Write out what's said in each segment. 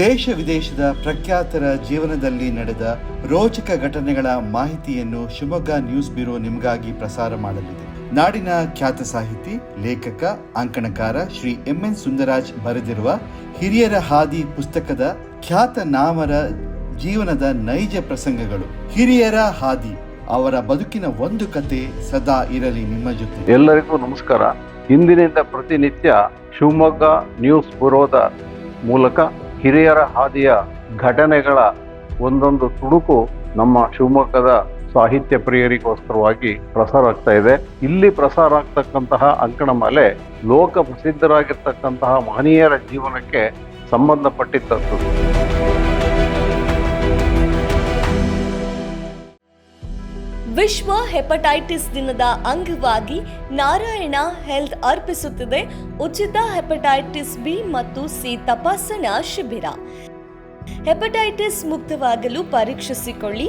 ದೇಶ ವಿದೇಶದ ಪ್ರಖ್ಯಾತರ ಜೀವನದಲ್ಲಿ ನಡೆದ ರೋಚಕ ಘಟನೆಗಳ ಮಾಹಿತಿಯನ್ನು ಶಿವಮೊಗ್ಗ ನ್ಯೂಸ್ ಬ್ಯೂರೋ ನಿಮಗಾಗಿ ಪ್ರಸಾರ ಮಾಡಲಿದೆ. ನಾಡಿನ ಖ್ಯಾತ ಸಾಹಿತಿ, ಲೇಖಕ, ಅಂಕಣಕಾರ ಶ್ರೀ ಎಂ ಎನ್ ಸುಂದರಾಜ್ ಬರೆದಿರುವ ಹಿರಿಯರ ಹಾದಿ ಪುಸ್ತಕದ ಖ್ಯಾತ ನಾಮರ ಜೀವನದ ನೈಜ ಪ್ರಸಂಗಗಳು. ಹಿರಿಯರ ಹಾದಿ, ಅವರ ಬದುಕಿನ ಒಂದು ಕತೆ ಸದಾ ಇರಲಿ ನಿಮ್ಮ ಜೊತೆ. ಎಲ್ಲರಿಗೂ ನಮಸ್ಕಾರ. ಇಂದಿನಿಂದ ಪ್ರತಿನಿತ್ಯ ಶಿವಮೊಗ್ಗ ನ್ಯೂಸ್ ಬ್ಯೂರೋದ ಮೂಲಕ ಹಿರಿಯರ ಹಾದಿಯ ಘಟನೆಗಳ ಒಂದೊಂದು ತುಣುಕು ನಮ್ಮ ಶಿವಮೊಗ್ಗದ ಸಾಹಿತ್ಯ ಪ್ರಿಯರಿಗೋಸ್ಕರವಾಗಿ ಪ್ರಸಾರ ಆಗ್ತಾ ಇದೆ. ಇಲ್ಲಿ ಪ್ರಸಾರ ಆಗ್ತಕ್ಕಂತಹ ಅಂಕಣಮಾಲೆ ಲೋಕ ಪ್ರಸಿದ್ಧರಾಗಿರ್ತಕ್ಕಂತಹ ಮಹನೀಯರ ಜೀವನಕ್ಕೆ ಸಂಬಂಧಪಟ್ಟಿದ್ದದ್ದು ವಿಶ್ವ ಹೆಪಟೈಟಿಸ್ ದಿನದ ಅಂಗವಾಗಿ ನಾರಾಯಣ ಹೆಲ್ತ್ ಅರ್ಪಿಸುತ್ತಿದೆ. ಉಚಿತ ಹೆಪಟೈಟಿಸ್ ಬಿ ಮತ್ತು ಸಿ ತಪಾಸಣಾ ಶಿಬಿರ. ಹೆಪಟೈಟಿಸ್ ಮುಕ್ತವಾಗಲು ಪರೀಕ್ಷಿಸಿಕೊಳ್ಳಿ.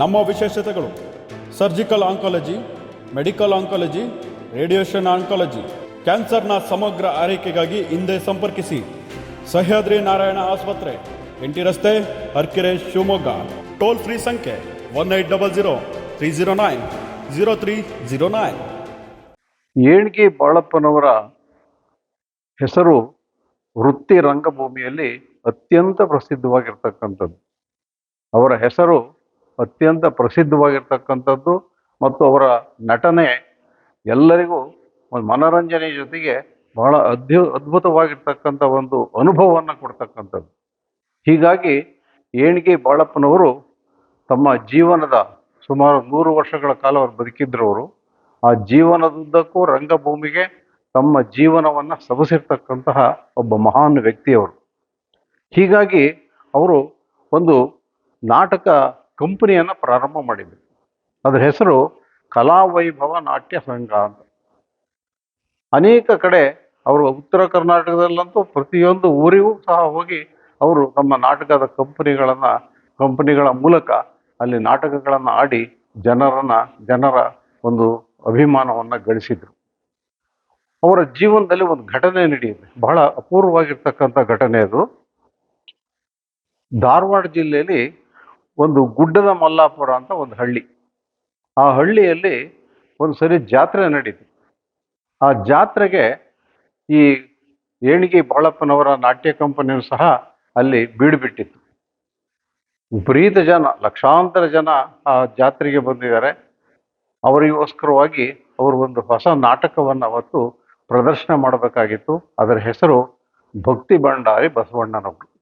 ನಮ್ಮ ವಿಶೇಷತೆಗಳು. Surgical oncology medical oncology radiation oncology ಕ್ಯಾನ್ಸರ್ನ ಸಮಗ್ರ ಆರೈಕೆಗಾಗಿ ಹಿಂದೆ ಸಂಪರ್ಕಿಸಿ. ಸಹ್ಯಾದ್ರಿ ನಾರಾಯಣ ಆಸ್ಪತ್ರೆ, ಎಂಟಿ ರಸ್ತೆ, ಹರ್ಕೆರೆ, ಶಿವಮೊಗ್ಗ. ಟೋಲ್ ಫ್ರೀ ಸಂಖ್ಯೆ one eight double zero three zero nine zero three zero nine Enagi ಬಾಳಪ್ಪನವರ ಹೆಸರು ವೃತ್ತಿ ರಂಗಭೂಮಿಯಲ್ಲಿ ಅತ್ಯಂತ ಪ್ರಸಿದ್ಧವಾಗಿರ್ತಕ್ಕಂಥದ್ದು. ಅವರ ಹೆಸರು ಅತ್ಯಂತ ಪ್ರಸಿದ್ಧವಾಗಿರ್ತಕ್ಕಂಥದ್ದು ಮತ್ತು ಅವರ ನಟನೆ ಎಲ್ಲರಿಗೂ ಒಂದು ಮನೋರಂಜನೆ ಜೊತೆಗೆ ಬಹಳ ಅದ್ಭು, ಅದ್ಭುತವಾಗಿರ್ತಕ್ಕಂಥ ಒಂದು ಅನುಭವವನ್ನು ಕೊಡ್ತಕ್ಕಂಥದ್ದು. ಹೀಗಾಗಿ ಏಣಿಗೆ ಬಾಳಪ್ಪನವರು ತಮ್ಮ ಜೀವನದ ಸುಮಾರು ನೂರು ವರ್ಷಗಳ ಕಾಲ ಅವರು ಬದುಕಿದ್ರವರು. ಆ ಜೀವನದುದ್ದಕ್ಕೂ ರಂಗಭೂಮಿಗೆ ತಮ್ಮ ಜೀವನವನ್ನು ಸಬಸಿರ್ತಕ್ಕಂತಹ ಒಬ್ಬ ಮಹಾನ್ ವ್ಯಕ್ತಿಯವರು. ಹೀಗಾಗಿ ಅವರು ಒಂದು ನಾಟಕ ಕಂಪನಿಯನ್ನು ಪ್ರಾರಂಭ ಮಾಡಿದ್ವಿ. ಅದರ ಹೆಸರು ಕಲಾವೈಭವ ನಾಟ್ಯ ಸಂಘ ಅಂತ. ಅನೇಕ ಕಡೆ ಅವರು ಉತ್ತರ ಕರ್ನಾಟಕದಲ್ಲಂತೂ ಪ್ರತಿಯೊಂದು ಊರಿಗೂ ಸಹ ಹೋಗಿ ಅವರು ತಮ್ಮ ನಾಟಕದ ಕಂಪನಿಗಳನ್ನು, ಕಂಪನಿಗಳ ಮೂಲಕ ಅಲ್ಲಿ ನಾಟಕಗಳನ್ನು ಆಡಿ ಜನರನ್ನ, ಜನರ ಒಂದು ಅಭಿಮಾನವನ್ನು ಗಳಿಸಿದರು. ಅವರ ಜೀವನದಲ್ಲಿ ಒಂದು ಘಟನೆ ನಡೆಯುತ್ತೆ. ಬಹಳ ಅಪೂರ್ವವಾಗಿರ್ತಕ್ಕಂಥ ಘಟನೆ ಅದು. ಧಾರವಾಡ ಜಿಲ್ಲೆಯಲ್ಲಿ ಒಂದು ಗುಡ್ಡದ ಮಲ್ಲಾಪುರ ಅಂತ ಒಂದು ಹಳ್ಳಿ. ಆ ಹಳ್ಳಿಯಲ್ಲಿ ಒಂದು ಸರಿ ಜಾತ್ರೆ ನಡೀತು. ಆ ಜಾತ್ರೆಗೆ ಈ ಏಣಿಗೆ ಬಾಳಪ್ಪನವರ ನಾಟ್ಯ ಕಂಪನಿಯು ಸಹ ಅಲ್ಲಿ ಬೀಡುಬಿಟ್ಟಿತ್ತು. ವಿಪರೀತ ಜನ, ಲಕ್ಷಾಂತರ ಜನ ಆ ಜಾತ್ರೆಗೆ ಬಂದಿದ್ದಾರೆ. ಅವರಿಗೋಸ್ಕರವಾಗಿ ಅವರು ಒಂದು ಹೊಸ ನಾಟಕವನ್ನು ಅವತ್ತು ಪ್ರದರ್ಶನ ಮಾಡಬೇಕಾಗಿತ್ತು. ಅದರ ಹೆಸರು ಭಕ್ತಿ ಭಂಡಾರಿ ಬಸವಣ್ಣನವರು.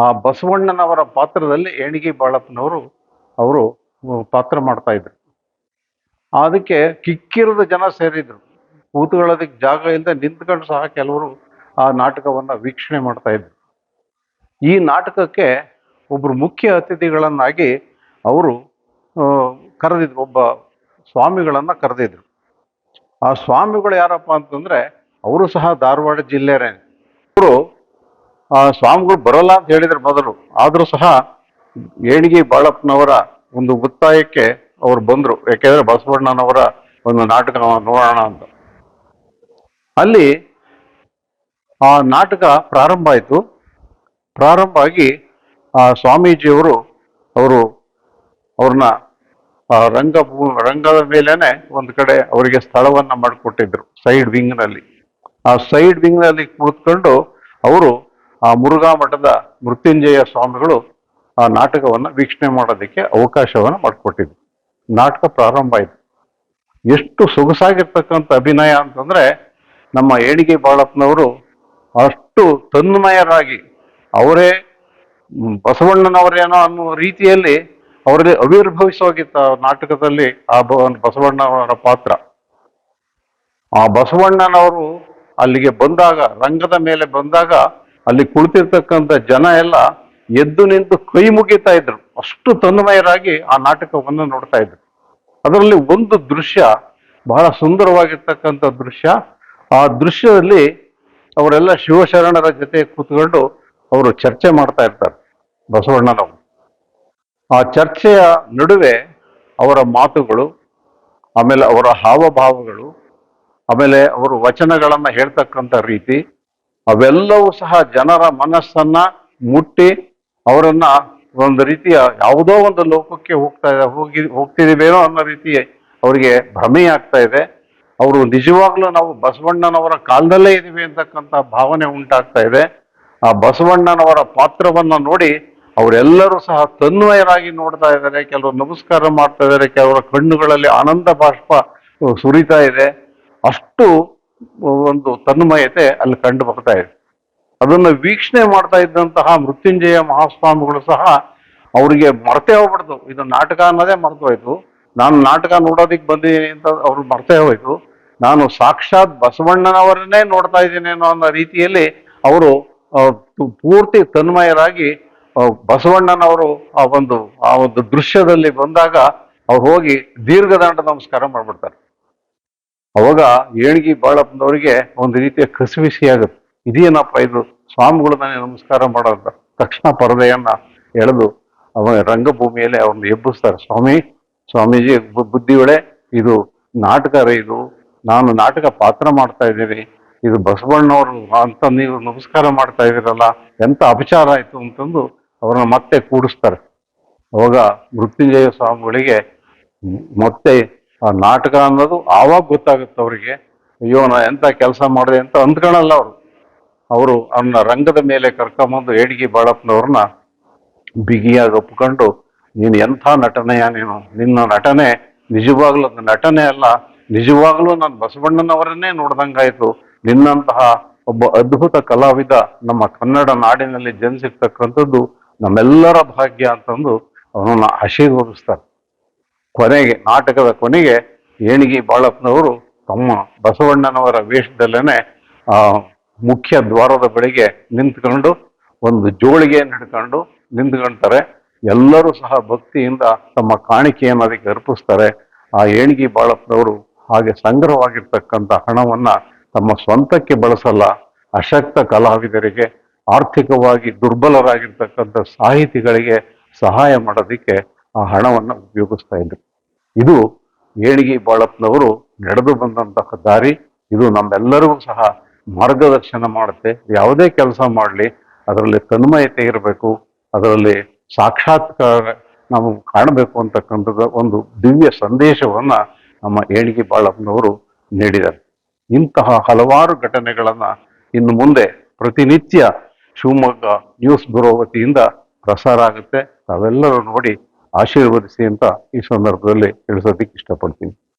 ಆ ಬಸವಣ್ಣನವರ ಪಾತ್ರದಲ್ಲಿ ಏಣಿಗೆ ಬಾಳಪ್ಪನವರು ಅವರು ಪಾತ್ರ ಮಾಡ್ತಾ ಇದ್ರು. ಅದಕ್ಕೆ ಕಿಕ್ಕಿರದ ಜನ ಸೇರಿದ್ರು. ಕೂತ್ಕೊಳ್ಳೋದಕ್ಕೆ ಜಾಗ ಇಲ್ಲದೆ ನಿಂತ್ಕೊಂಡು ಸಹ ಕೆಲವರು ಆ ನಾಟಕವನ್ನು ವೀಕ್ಷಣೆ ಮಾಡ್ತಾ ಇದ್ರು. ಈ ನಾಟಕಕ್ಕೆ ಒಬ್ಬರು ಮುಖ್ಯ ಅತಿಥಿಗಳನ್ನಾಗಿ ಅವರು ಕರೆದಿದ್ರು. ಒಬ್ಬ ಸ್ವಾಮಿಗಳನ್ನು ಕರೆದಿದ್ರು. ಆ ಸ್ವಾಮಿಗಳು ಯಾರಪ್ಪ ಅಂತಂದ್ರೆ, ಅವರು ಸಹ ಧಾರವಾಡ ಜಿಲ್ಲೆಯರೇ. ಅವರು ಸ್ವಾಮಿಗಳು ಬರೋಲ್ಲ ಅಂತ ಹೇಳಿದ್ರು ಮೊದಲು. ಆದರೂ ಸಹ ಏಣಿಗೆ ಬಾಳಪ್ಪನವರ ಒಂದು ಒತ್ತಾಯಕ್ಕೆ ಅವ್ರು ಬಂದರು. ಯಾಕೆಂದ್ರೆ ಬಸವಣ್ಣನವರ ಒಂದು ನಾಟಕ ನೋಡೋಣ ಅಂತ. ಅಲ್ಲಿ ಆ ನಾಟಕ ಪ್ರಾರಂಭ ಆಯಿತು. ಪ್ರಾರಂಭ ಆಗಿ ಆ ಸ್ವಾಮೀಜಿಯವರು ಅವರು ಅವ್ರನ್ನ ರಂಗ ರಂಗದ ಮೇಲೇನೆ ಒಂದು ಕಡೆ ಅವರಿಗೆ ಸ್ಥಳವನ್ನ ಮಾಡಿಕೊಟ್ಟಿದ್ರು, ಸೈಡ್ ವಿಂಗ್ನಲ್ಲಿ. ಆ ಸೈಡ್ ವಿಂಗ್ನಲ್ಲಿ ಕುಳಿತುಕೊಂಡು ಅವರು ಆ ಮುರುಘಾ ಮಠದ ಮೃತ್ಯುಂಜಯ ಸ್ವಾಮಿಗಳು ಆ ನಾಟಕವನ್ನು ವೀಕ್ಷಣೆ ಮಾಡೋದಕ್ಕೆ ಅವಕಾಶವನ್ನ ಮಾಡಿಕೊಟ್ಟಿದ್ರು. ನಾಟಕ ಪ್ರಾರಂಭ ಆಯಿತು. ಎಷ್ಟು ಸೊಗಸಾಗಿರ್ತಕ್ಕಂಥ ಅಭಿನಯ ಅಂತಂದ್ರೆ ನಮ್ಮ ಏಣಿಗೆ ಬಾಳಪ್ಪನವರು ಅಷ್ಟು ತನ್ಮಯರಾಗಿ ಅವರೇ ಬಸವಣ್ಣನವರೇನೋ ಅನ್ನೋ ರೀತಿಯಲ್ಲಿ ಅವರಲ್ಲಿ ಅವಿರ್ಭವಿಸೋಗಿತ್ತು ನಾಟಕದಲ್ಲಿ ಆ ಬಸವಣ್ಣನವರ ಪಾತ್ರ. ಆ ಬಸವಣ್ಣನವರು ಅಲ್ಲಿಗೆ ಬಂದಾಗ, ರಂಗದ ಮೇಲೆ ಬಂದಾಗ ಅಲ್ಲಿ ಕುಳಿತಿರ್ತಕ್ಕಂಥ ಜನ ಎಲ್ಲ ಎದ್ದು ನಿಂತು ಕೈ ಮುಗಿತಾ ಇದ್ರು. ಅಷ್ಟು ತನ್ಮಯರಾಗಿ ಆ ನಾಟಕವನ್ನು ನೋಡ್ತಾ ಇದ್ರು. ಅದರಲ್ಲಿ ಒಂದು ದೃಶ್ಯ, ಬಹಳ ಸುಂದರವಾಗಿರ್ತಕ್ಕಂಥ ದೃಶ್ಯ. ಆ ದೃಶ್ಯದಲ್ಲಿ ಅವರೆಲ್ಲ ಶಿವಶರಣರ ಜೊತೆ ಕೂತ್ಕೊಂಡು ಅವರು ಚರ್ಚೆ ಮಾಡ್ತಾ ಇರ್ತಾರೆ, ಬಸವಣ್ಣನವರು. ಆ ಚರ್ಚೆಯ ನಡುವೆ ಅವರ ಮಾತುಗಳು, ಆಮೇಲೆ ಅವರ ಹಾವಭಾವಗಳು, ಆಮೇಲೆ ಅವರು ವಚನಗಳನ್ನು ಹೇಳ್ತಕ್ಕಂಥ ರೀತಿ ಅವೆಲ್ಲವೂ ಸಹ ಜನರ ಮನಸ್ಸನ್ನ ಮುಟ್ಟಿ ಅವರನ್ನ ಒಂದು ರೀತಿಯ ಯಾವುದೋ ಒಂದು ಲೋಕಕ್ಕೆ ಹೋಗ್ತಾ ಹೋಗಿ ಹೋಗ್ತಿದೀವೇನೋ ಅನ್ನೋ ರೀತಿ ಅವರಿಗೆ ಭ್ರಮೆ ಆಗ್ತಾ ಇದೆ. ಅವರು ನಿಜವಾಗ್ಲೂ ನಾವು ಬಸವಣ್ಣನವರ ಕಾಲದಲ್ಲೇ ಇದೀವಿ ಅಂತಕ್ಕಂಥ ಭಾವನೆ ಉಂಟಾಗ್ತಾ ಇದೆ. ಆ ಬಸವಣ್ಣನವರ ಪಾತ್ರವನ್ನ ನೋಡಿ ಅವರೆಲ್ಲರೂ ಸಹ ತನ್ವಯರಾಗಿ ನೋಡ್ತಾ ಇದ್ದಾರೆ. ಕೆಲವರು ನಮಸ್ಕಾರ ಮಾಡ್ತಾ ಇದ್ದಾರೆ, ಕೆಲವರ ಕಣ್ಣುಗಳಲ್ಲಿ ಆನಂದ ಬಾಷ್ಪ ಸುರಿತಾ ಇದೆ. ಅಷ್ಟು ಒಂದು ತನ್ಮಯತೆ ಅಲ್ಲಿ ಕಂಡು ಬರ್ತಾ ಇದೆ. ಅದನ್ನು ವೀಕ್ಷಣೆ ಮಾಡ್ತಾ ಇದ್ದಂತಹ ಮೃತ್ಯುಂಜಯ ಮಹಾಸ್ವಾಮಿಗಳು ಸಹ ಅವರಿಗೆ ಮರ್ತೇ ಹೋಗ್ಬಿಡ್ತು ಇದು ನಾಟಕ ಅನ್ನೋದೇ ಮರ್ತು ಹೋಯ್ತು. ನಾನು ನಾಟಕ ನೋಡೋದಿಕ್ಕೆ ಬಂದಿದ್ದೀನಿ ಅಂತ ಅವ್ರು ಮರ್ತೇ ಹೋಯ್ತು. ನಾನು ಸಾಕ್ಷಾತ್ ಬಸವಣ್ಣನವರನ್ನೇ ನೋಡ್ತಾ ಇದ್ದೀನಿ ಅನ್ನೋ ಅನ್ನೋ ರೀತಿಯಲ್ಲಿ ಅವರು ಪೂರ್ತಿ ತನ್ಮಯರಾಗಿ ಬಸವಣ್ಣನವರು ಆ ಒಂದು ಆ ಒಂದು ದೃಶ್ಯದಲ್ಲಿ ಬಂದಾಗ ಅವ್ರು ಹೋಗಿ ದೀರ್ಘದಂಡ ನಮಸ್ಕಾರ ಮಾಡ್ಬಿಡ್ತಾರೆ. ಅವಾಗ ಏಣಿಗೆ ಬಾಳಪ್ಪನವರಿಗೆ ಒಂದು ರೀತಿಯ ಕಸಿವಿಸಿ ಆಗುತ್ತೆ. ಇದೇನಪ್ಪ ಇದು? ಸ್ವಾಮಿಗಳು ನನಗೆ ನಮಸ್ಕಾರ ಮಾಡೋದ. ತಕ್ಷಣ ಪರದೆಯನ್ನ ಎಳೆದು ಅವನ ರಂಗಭೂಮಿಯಲ್ಲಿ ಅವ್ರನ್ನ ಎಬ್ಬಿಸ್ತಾರೆ. ಸ್ವಾಮಿ, ಸ್ವಾಮೀಜಿ ಬುದ್ಧಿ ಇದು ನಾಟಕ ರೀ ಇದು. ನಾನು ನಾಟಕ ಪಾತ್ರ ಮಾಡ್ತಾ ಇದ್ದೀನಿ ಇದು ಬಸವಣ್ಣವರು ಅಂತ ನೀವು ನಮಸ್ಕಾರ ಮಾಡ್ತಾ ಇದ್ದೀರಲ್ಲ, ಎಂತ ಅಪಚಾರ ಆಯ್ತು ಅಂತಂದು ಅವ್ರನ್ನ ಮತ್ತೆ ಕೂಡಿಸ್ತಾರೆ. ಅವಾಗ ಮೃತ್ಯುಂಜಯ ಸ್ವಾಮಿಗಳಿಗೆ ಮತ್ತೆ ಆ ನಾಟಕ ಅನ್ನೋದು ಆವಾಗ ಗೊತ್ತಾಗುತ್ತೆ ಅವರಿಗೆ. ಅಯ್ಯೋ, ನಾ ಎಂತ ಕೆಲಸ ಮಾಡಿದೆ ಅಂತ ಅಂದ್ಕೊಳಲ್ಲ ಅವರು. ಅವರು ಅವನ ರಂಗದ ಮೇಲೆ ಕರ್ಕೊಂಬಂದು ಏಡಿಗೆ ಬಾಳಪ್ಪನವ್ರನ್ನ ಬಿಗಿಯಾಗಿ ಒಪ್ಕೊಂಡು, ನೀನು ಎಂಥ ನಟನೆಯ ನೀನು? ನಿನ್ನ ನಟನೆ ನಿಜವಾಗ್ಲೂ ನಟನೆ ಅಲ್ಲ. ನಿಜವಾಗ್ಲೂ ನಾನು ಬಸವಣ್ಣನವರನ್ನೇ ನೋಡ್ದಂಗಾಯ್ತು. ನಿನ್ನಂತಹ ಒಬ್ಬ ಅದ್ಭುತ ಕಲಾವಿದ ನಮ್ಮ ಕನ್ನಡ ನಾಡಿನಲ್ಲಿ ಜನಿಸಿರ್ತಕ್ಕಂಥದ್ದು ನಮ್ಮೆಲ್ಲರ ಭಾಗ್ಯ ಅಂತಂದು ಅವನನ್ನ ಆಶೀರ್ವದಿಸ್ತಾರೆ. ಕೊನೆಗೆ, ನಾಟಕದ ಕೊನೆಗೆ ಏಣಿಗೆ ಬಾಳಪ್ಪನವರು ತಮ್ಮ ಬಸವಣ್ಣನವರ ವೇಷದಲ್ಲೇನೆ, ಆ, ಮುಖ್ಯ ದ್ವಾರದ ಬಳಿಗೆ ನಿಂತ್ಕೊಂಡು ಒಂದು ಜೋಳಿಗೆಯನ್ನು ಹಿಡ್ಕೊಂಡು ನಿಂತ್ಕೊಳ್ತಾರೆ ಎಲ್ಲರೂ ಸಹ ಭಕ್ತಿಯಿಂದ ತಮ್ಮ ಕಾಣಿಕೆಯನ್ನು ಅದಕ್ಕೆ ಅರ್ಪಿಸ್ತಾರೆ. ಆ ಏಣಿಗೆ ಬಾಳಪ್ಪನವರು ಹಾಗೆ ಸಂಗ್ರಹವಾಗಿರ್ತಕ್ಕಂಥ ಹಣವನ್ನ ತಮ್ಮ ಸ್ವಂತಕ್ಕೆ ಬಳಸಲ್ಲ. ಅಶಕ್ತ ಕಲಾವಿದರಿಗೆ, ಆರ್ಥಿಕವಾಗಿ ದುರ್ಬಲರಾಗಿರ್ತಕ್ಕಂಥ ಸಾಹಿತಿಗಳಿಗೆ ಸಹಾಯ ಮಾಡೋದಕ್ಕೆ ಆ ಹಣವನ್ನು ಉಪಯೋಗಿಸ್ತಾ ಇದ್ರು. ಇದು ಏಣಿಗೆ ಬಾಳಪ್ಪನವರು ನಡೆದು ಬಂದಂತಹ ದಾರಿ, ಇದು ನಮ್ಮೆಲ್ಲರಿಗೂ ಸಹ ಮಾರ್ಗದರ್ಶನ ಮಾಡುತ್ತೆ. ಯಾವುದೇ ಕೆಲಸ ಮಾಡಲಿ, ಅದರಲ್ಲಿ ತನ್ಮಯತೆ ಇರಬೇಕು, ಅದರಲ್ಲಿ ಸಾಕ್ಷಾತ್ಕಾರ ನಾವು ಕಾಣಬೇಕು ಅಂತಕ್ಕಂಥದ್ದು ಒಂದು ದಿವ್ಯ ಸಂದೇಶವನ್ನ ನಮ್ಮ ಏಣಿಗೆ ಬಾಳಪ್ಪನವರು ನೀಡಿದ್ದಾರೆ. ಇಂತಹ ಹಲವಾರು ಘಟನೆಗಳನ್ನು ಇನ್ನು ಮುಂದೆ ಪ್ರತಿನಿತ್ಯ ಶಿವಮೊಗ್ಗ ನ್ಯೂಸ್ ಬ್ಯೂರೋ ವತಿಯಿಂದ ಪ್ರಸಾರ ಆಗುತ್ತೆ. ತಾವೆಲ್ಲರೂ ನೋಡಿ ಆಶೀರ್ವದಿಸಿ ಅಂತ ಈ ಸಂದರ್ಭದಲ್ಲಿ ತಿಳಿಸೋದಕ್ಕೆ ಇಷ್ಟಪಡ್ತೀನಿ.